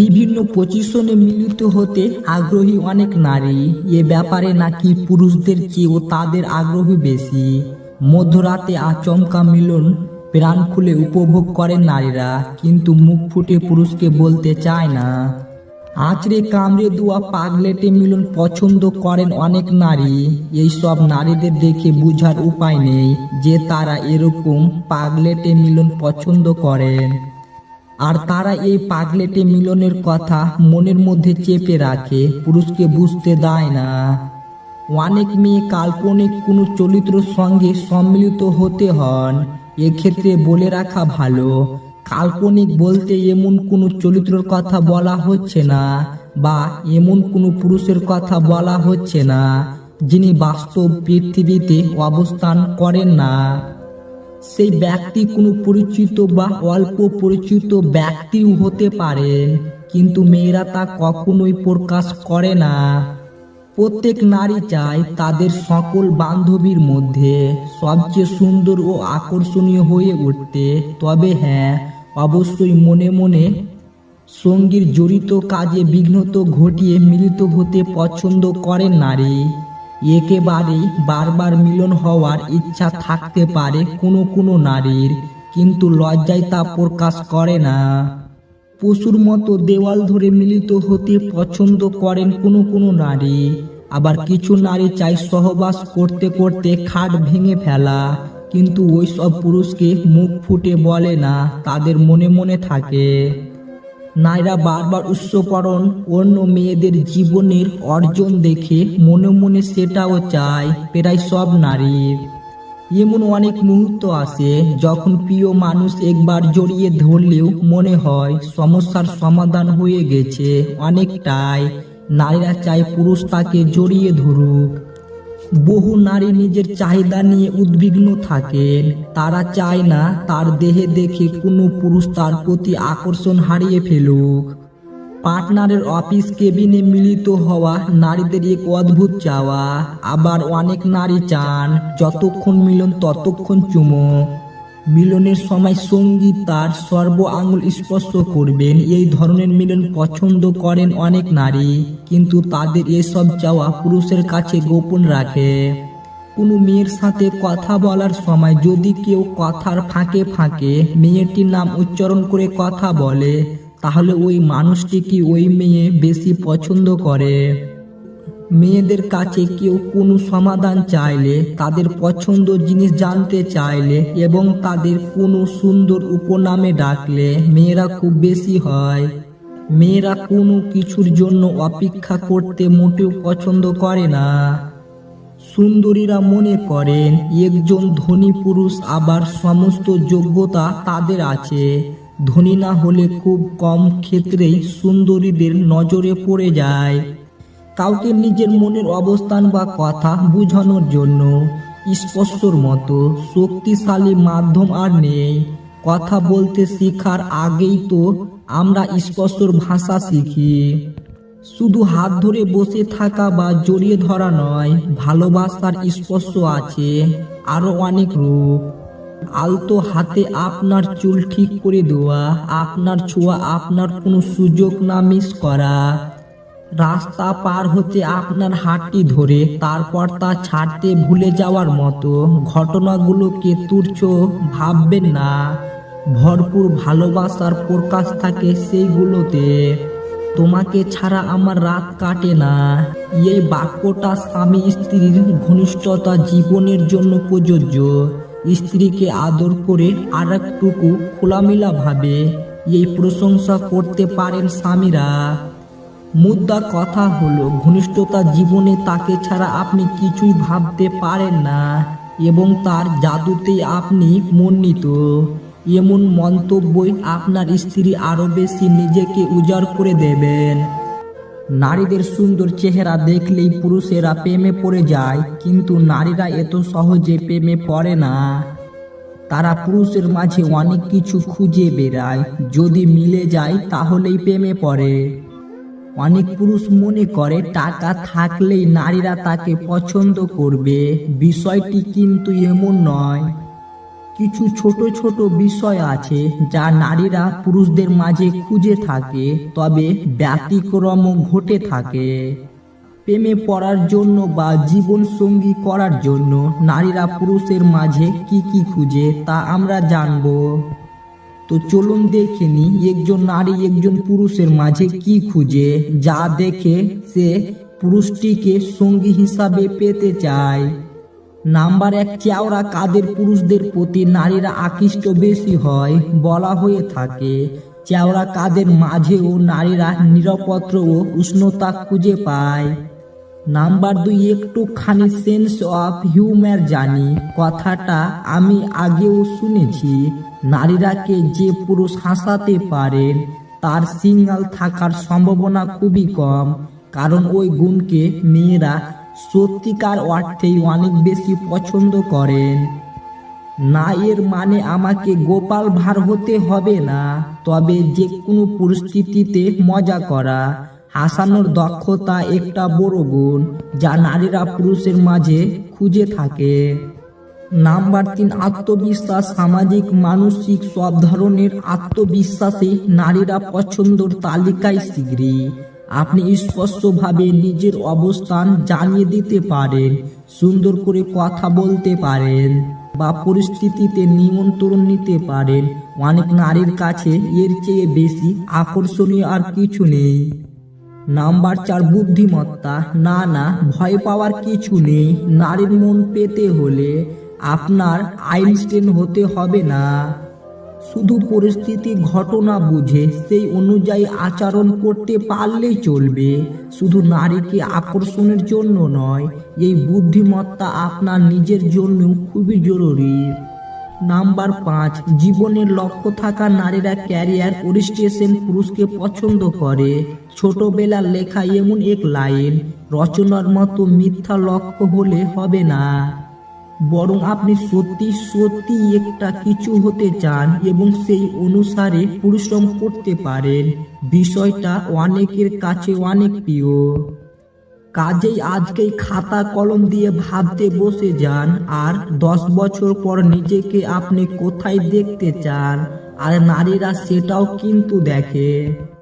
বিভিন্ন পজিশনে মিলিত হতে আগ্রহী অনেক নারী। এ ব্যাপারে নাকি পুরুষদের চেয়েও তাদের আগ্রহী বেশি। মধ্যরাতে আচমকা মিলন প্রাণ খুলে উপভোগ করেন নারীরা, কিন্তু মুখ ফুটে পুরুষকে বলতে চায় না। আঁচড়ে কামড়ে দুয়া পাগলেটে মিলন পছন্দ করেন অনেক নারী। এই সব নারীদের দেখে বুঝার উপায় নেই যে তারা এরকম পাগলেটে মিলন পছন্দ করেন। আর তারা এই পাগলেটে মিলনের কথা মনের মধ্যে চেপে রাখে, পুরুষকে বুঝতে দেয় না। অনেক মেয়ে কাল্পনিক কোনো চরিত্রের সঙ্গে সম্মিলিত হতে হন। এক্ষেত্রে বলে রাখা ভালো, কাল্পনিক বলতে এমন কোনো চরিত্রের কথা বলা হচ্ছে না বা এমন কোনো পুরুষের কথা বলা হচ্ছে না, যিনি বাস্তব পৃথিবীতে অবস্থান করেন না। সেই ব্যক্তি কোনো পরিচিত বা অল্প পরিচিত ব্যক্তিও হতে পারেন কিন্তু মেয়েরা তা কখনোই প্রকাশ করে না। প্রত্যেক নারী চায় তাদের সকল বান্ধবীর মধ্যে সবচেয়ে সুন্দর ও আকর্ষণীয় হয়ে উঠতে। তবে হ্যাঁ অবশ্যই মনে মনে সঙ্গীর জড়িত কাজে বিঘ্নত ঘটিয়ে মিলিত হতে পছন্দ করেন নারী। একেবারেই বারবার মিলন হওয়ার ইচ্ছা থাকতে পারে কোনো কোনো নারীর, কিন্তু লজ্জায় তা প্রকাশ করে না। পশুর মতো দেওয়াল ধরে মিলিত হতে পছন্দ করেন কোনো কোনো নারী। আবার কিছু নারী চাই সহবাস করতে করতে খাট ভেঙে ফেলা, কিন্তু ওই সব পুরুষকে মুখ ফুটে বলে না, তাদের মনে মনে থাকে। নারীরা বারবার উৎসকরণ অন্য মেয়েদের জীবনের অর্জন দেখে মনে মনে সেটাও চায়, প্রায় সব নারীর। এমন অনেক মুহূর্ত আসে যখন প্রিয় মানুষ একবার জড়িয়ে ধরলেও মনে হয় সমস্যার সমাধান হয়ে গেছে অনেকটাই। নারীরা চায় পুরুষ তাকে জড়িয়ে ধরুক। বহু নারী নিজের চাহিদা নিয়ে উদ্বিগ্ন থাকেন। তারা চায় না তার দেহে দেখে কোনো পুরুষ তার প্রতি আকর্ষণ হারিয়ে ফেলুক। পার্টনারের অফিস কেবিনে মিলিত হওয়া নারীদের এক অদ্ভুত চাওয়া। আবার অনেক নারী চান, যতক্ষণ মিলন ততক্ষণ চুমো। মিলনের সময় সঙ্গী তার সর্ব আঙুল স্পর্শ করবেন। এই ধরনের মিলন পছন্দ করেন অনেক নারী, কিন্তু তাদের এসব চাওয়া পুরুষের কাছে গোপন রাখে। কোনো মেয়ের সাথে কথা বলার সময় যদি কেউ কথার ফাঁকে ফাঁকে মেয়েটির নাম উচ্চারণ করে কথা বলে, তাহলে ওই মানুষটি কি ওই মেয়ে বেশি পছন্দ করে? মেয়েদের কাছে কেউ কোনো সমাধান চাইলে, তাদের পছন্দ জিনিস জানতে চাইলে এবং তাদের কোনো সুন্দর উপনামে ডাকলে মেয়েরা খুব বেশি হয়। মেয়েরা কোনো কিছুর জন্য অপেক্ষা করতে মোটেও পছন্দ করে না। সুন্দরীরা মনে করেন, একজন ধনী পুরুষ আবার সমস্ত যোগ্যতা তাদের আছে। ধনী না হলে খুব কম ক্ষেত্রেই সুন্দরীদের নজরে পড়ে যায়। কাউকে নিজের মনের অবস্থান বা কথা বোঝানোর জন্য স্পর্শর মতো শক্তিশালী মাধ্যম আর নেই। কথা বলতে শেখার আগেই তো আমরা স্পর্শর ভাষা শিখি। শুধু হাত ধরে বসে থাকা বা জড়িয়ে ধরা নয়, ভালোবাসার স্পর্শ আছে আরও অনেক রূপ। আলতো হাতে আপনার চুল ঠিক করে দেওয়া, আপনার ছোঁয়া, আপনার কোনো সুযোগ না মিস করা। রাস্তা পার হতে আপনার হাতটি ধরে, তারপর তা ছাড়তে ভুলে যাওয়ার মতো ঘটনাগুলোকে তুচ্ছ ভাববেন না। ভরপুর ভালোবাসার প্রকাশ থাকে সেইগুলোতে। তোমাকে ছাড়া আমার রাত কাটে না। এই বাক্যটা স্বামী স্ত্রীর ঘনিষ্ঠতা জীবনের জন্য প্রযোজ্য। স্ত্রীকে আদর করে আর একটুকু খোলামেলা ভাবে এই প্রশংসা করতে পারেন স্বামীরা। মুদ্রা কথা হলো, ঘনিষ্ঠতা জীবনে তাকে ছাড়া আপনি কিছুই ভাবতে পারেন না এবং তার জাদুতেই আপনি মন্ডিত এমন মন্তব্যই আপনার স্ত্রী আরও বেশি নিজেকে উজাড় করে দেবেন। নারীদের সুন্দর চেহারা দেখলেই পুরুষেরা প্রেমে পড়ে যায়, কিন্তু নারীরা এত সহজে প্রেমে পড়ে না। তারা পুরুষের মাঝে অনেক কিছু খুঁজে বেড়ায়, যদি মিলে যায় তাহলেই প্রেমে পড়ে। অনেক পুরুষ মনে করে, টাকা থাকলেই নারীরা তাকে পছন্দ করবে। বিষয়টি কিন্তু এমন নয়। কিছু ছোট ছোট বিষয় আছে যা নারীরা পুরুষদের মাঝে খুঁজে থাকে, তবে ব্যতিক্রমও ঘটে থাকে। প্রেমে পড়ার জন্য বা জীবন সঙ্গী করার জন্য নারীরা পুরুষের মাঝে কি কি খুঁজে তা আমরা জানব। তো চলুন দেখে নি একজন নারী, একজন পুরুষের মাঝে কি খুঁজে। যা দেখে সে পুরুষটিকে সঙ্গী হিসাবে পেতে চায়। নাম্বার এক, চেওড়া কাদের পুরুষদের প্রতি নারীরা আকৃষ্ট বেশি হয় বলা হয়ে থাকে। চেওড়া কাদের মাঝেও নারীরা নিরাপত্র ও উষ্ণতা খুঁজে পায়। নাম্বার দুই, একটুখানি সেন্স অফ হিউম্যার জানি। কথাটা আমি আগেও শুনেছি নারীরাকে যে পুরুষ হাসাতে পারেন তার সিঙ্গাল থাকার সম্ভাবনা খুবই কম। কারণ ওই গুণকে মেয়েরা সত্যিকার অর্থেই অনেক বেশি পছন্দ করেন। না, এর মানে আমাকে গোপাল ভার হতে হবে না, তবে যে কোনো পরিস্থিতিতে মজা করা। হাসানোর দক্ষতা একটা বড় গুণ, যা নারীরা পুরুষের মাঝে খুঁজে থাকে। নাম্বার তিন, আত্মবিশ্বাস, সামাজিক, মানসিক, সব ধরনের আত্মবিশ্বাসে নারীরা পছন্দর তালিকায় শীঘ্রই আপনি স্পষ্টভাবে নিজের অবস্থান জানিয়ে দিতে পারেন, সুন্দর করে কথা বলতে পারেন, বা পরিস্থিতিতে নিমন্ত্রণ নিতে পারেন। অনেক নারীর কাছে এর চেয়ে বেশি আকর্ষণীয় আর কিছু নেই। নাম্বার চার, বুদ্ধিমত্তা। না না, ভয় পাওয়ার কিছু নেই। নারীর মন পেতে হলে আপনার আইনস্টেন হতে হবে না। শুধু পরিস্থিতি, ঘটনা বুঝে, সেই অনুযায়ী আচরণ করতে পারলেই চলবে। শুধু নারীকে আকর্ষণের জন্য নয়, এই বুদ্ধিমত্তা আপনার নিজের জন্য খুবই জরুরি। নাম্বার পাঁচ, জীবনের লক্ষ্য থাকা নারীরা ক্যারিয়ার ওরিস্টেশন পুরুষকে পছন্দ করে। ছোটবেলার লেখা এমন এক লাইন, রচনার মতো মিথ্যা লক্ষ্য হলে হবে না। বরং আপনি সত্যি সত্যি একটা কিছু হতে চান এবং সেই অনুসারে পরিশ্রম করতে পারেন। বিষয়টা অনেকের কাছে অনেক প্রিয়। কাজেই আজকেই খাতা কলম দিয়ে ভাবতে বসে যান আর দশ বছর পর নিজেকে আপনি কোথায় দেখতে চান? আর নারীরা সেটাও কিন্তু দেখে।